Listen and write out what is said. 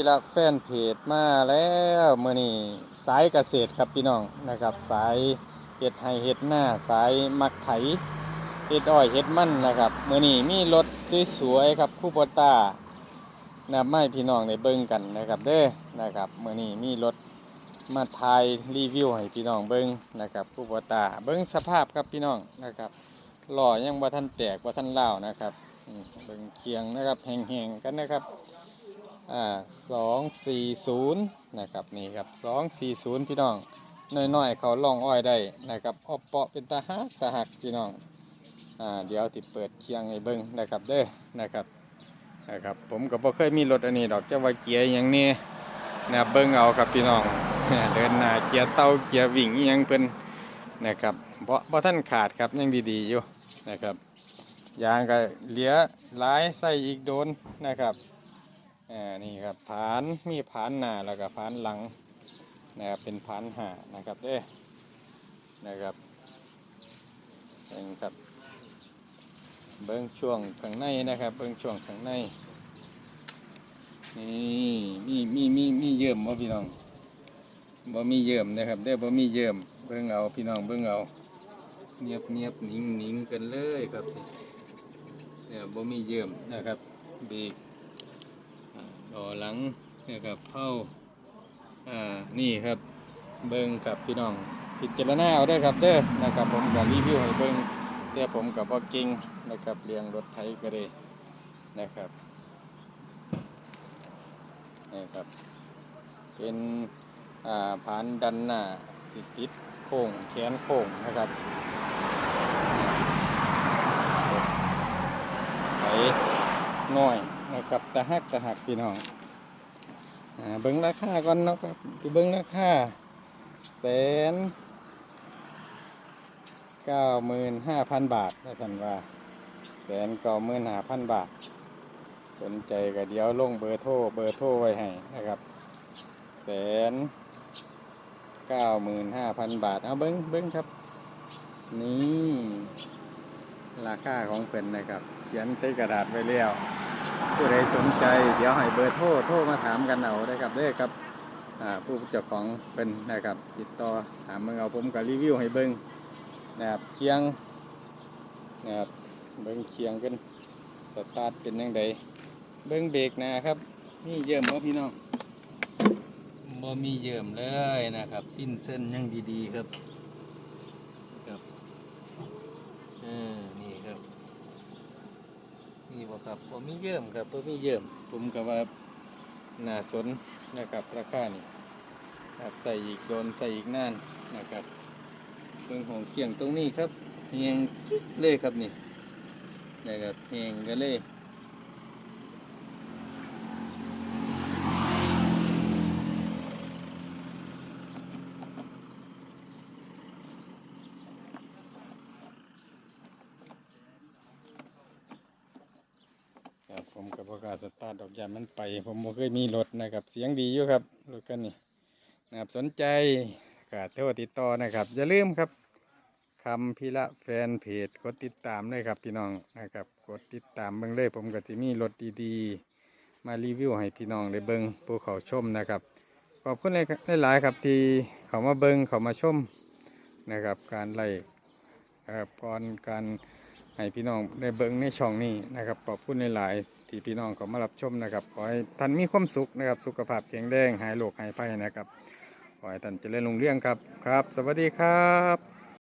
นี่ละแฟนเพจมาแล้วมื้อนี้สายเกษตรครับพี่น้องนะครับ สายเฮ็ดไห้เฮ็ดหน้าสายมักไถเฮ็ดอ้อยเฮ็ดมันนะครับมื้อนี้มีรถสวยๆครับคูโบต้านะมาให้พี่น้องได้เบิ่งกันนะครับเด้อนะครับมื้อนี้มีรถมาถ่ายรีวิวให้พี่น้องเบิ่งนะครับคูโบต้าเบิ่งสภาพครับพี่น้องนะครับหล้อยังบ่ทันแตกบ่ทันร้านะครับเบิ่งเคียงนะครับแห้งๆกันนะครับ อ่าสองสี่ศูนย์นะครับนี่ครับสองสี่ศูนย์พี่น้องน้อยๆเขาล่องอ้อยได้นะครับอ้อเปาะเป็นตาหักตาหักพี่น้องอ่าเดี๋ยวติดเปิดเคียงให้เบิ้งนะครับเด้อนะครับนะครับผมก็บ่เคยมีรถอันนี้ดอกจะว่าเกียร์อย่างนี้นะเบิ้งเอาครับพี่น้องเดินหน้าเกียร์เต้าเกียร์วิ่งอหยังเพิ่นนะครับเพราะเพราะท่านขาดครับยังดีๆอยู่นะครับยางก็เหลือหลายใส่อีกโดนนะครับ อ่านี่ครับผานมีผานหน้าแล้วก็ผานหลังนะครับเป็นผานหานะครับเด้นะครับเป็นครับ เบิ้องช่วงข้างในนะครับ เบิ้องช่วงข้างในนี่มีมีมีมีเยิ่มบ่พี่น้องบ่มีเยิ่มนะครับได้บ่มีเยิ่มเบิ้องเอาพี่น้องเบิ้องเอาเนียบเนียบหนิงหนิงกันเลยครับเนี่ยบ่มีเยิ่มนะครับบรก ต่อหลังนะครับเข้าอ่านี่ครับเบิ้งกับพี่น้องพิจารณาเอาได้ครับเด้อนะครับผมกับรีวิวให้เบิ้งแต่ผมกับบ่เก่งนะครับเรียงรถไถก็ได้นะครับนี่ครับ เป็นอ่าผานดันหน้าติดติดโค้งแขนโค้งนะครับไถน้อย นะครับตะหักตะหักพี่น้องอ่าเบิ้งราคาก่อนเนาะครับไปเบิ้งราคาแสนเก้าหมื่นห้าพันบาทนะท่านว่าแสนเก้าหมื่นห้าพันบาท สนใจก็เดี๋ยวลงเบอร์โทรเบอร์โทรไว้ให้นะครับแสนเก้าหมื่นห้าพันบาท เอาเบิ้งเบิ้งครับ นี่ ราคาของเพิ่นนะครับ เขียนใส่กระดาษไว้แล้ว ผู้ใดสนใจ เดี๋ยวให้เบอร์โทรโทรมาถามกันเอาได้ครับเด้อครับผู้เจ้าของเป็นนะครับ ติดต่อถามเมืองเอาผมก็รีวิวให้เบิ้งนะครับเคียงนะครับเบิ้งเคียงกันสตาร์ทเป็นยังไงเบิ้งเบรกนะครับนี่เยิ่มบ่พี่น้องบ่มีเยิ่มเลยนะครับ สิ้นเส้นยังดีๆครับครับเออ นี่ครับนี่บ่ครับผมมีเยิ่มครับผมมีเยิ่มผมกับว่าน่าสนนะครับราคานี่ครับใส่อีกโดนใส่อีกนานนะครับเรื่องของเคียงตรงนี้ครับเฮียงกิ๊กเลยครับนี่นะครับเฮียงกันเลย ผมกับประกล้าศสตาร์ดอกยานมันไป ผมบ่เคยมีรถนะครับ เสียงดีอยู่ครับรถคันนี้นะครับสนใจก็โทรติดต่อนะครับ อย่าลืมครับคำพิละแฟนเพจกดติดตามเลยครับพี่น้องนะครับ กดติดตามเบิ่งเลย ผมก็จะมีรถดีๆ มารีวิวให้พี่น้องได้เบิ่งภูเขาชมนะครับ ขอบคุณหลายๆครับที่เขามาเบิ่งเขามาชมนะครับ การไล่ครับก่อนการ ให้พี่น้องได้เบิ้งในช่องนี้นะครับขอบคุณหลายๆที่พี่น้องเขามารับชมนะครับขอให้ท่านมีความสุขนะครับ สุขภาพแข็งแรงหายโรคหายภัยนะครับขอให้ท่านเจริญรุ่งเรืองครับครับ สวัสดีครับ